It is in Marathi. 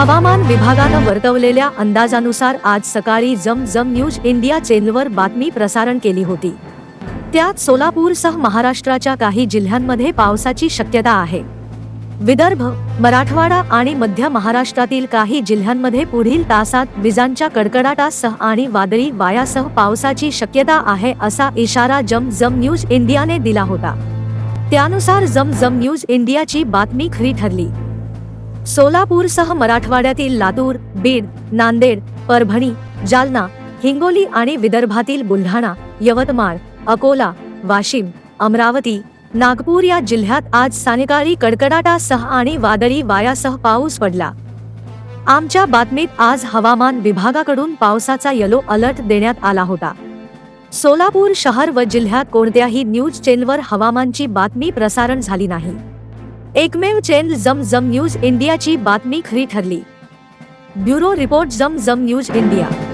हवामान विभागानं वर्तवलेल्या अंदाजानुसार आज सकाळी जम जम न्यूज इंडिया चॅनलवर बातमी प्रसारण केली होती. त्यात सोलापूरसह महाराष्ट्राच्या काही जिल्ह्यांमध्ये पावसाची शक्यता आहे. विदर्भ मराठवाडा आणि मध्य महाराष्ट्रातील काही जिल्ह्यांमध्ये पुढील तासात विजांच्या कडकडाटासह आणि वादळी वायासह पावसाची शक्यता आहे असा इशारा जम जम न्यूज इंडियाने दिला होता. त्यानुसार जम जम न्यूज इंडियाची बातमी खरी ठरली. सोलापूरसह मराठवाड्यातील लातूर बीड नांदेड परभणी जालना हिंगोली आणि विदर्भातील बुलढाणा यवतमाळ अकोला वाशिम अमरावती नागपूर या जिल्ह्यात आज सायंकाळी कडकडाटासह आणि वादळी वायासह पाऊस पडला. आमच्या बातमीत आज हवामान विभागाकडून पावसाचा येलो अलर्ट देण्यात आला होता. सोलापूर शहर व जिल्ह्यात कोणत्याही न्यूज चॅनलवर हवामानची बातमी प्रसारण झाली नाही. एकमेव चॅनल जम जम न्यूज इंडियाची बातमी खरी ठरली. ब्युरो रिपोर्ट जम जम न्यूज इंडिया.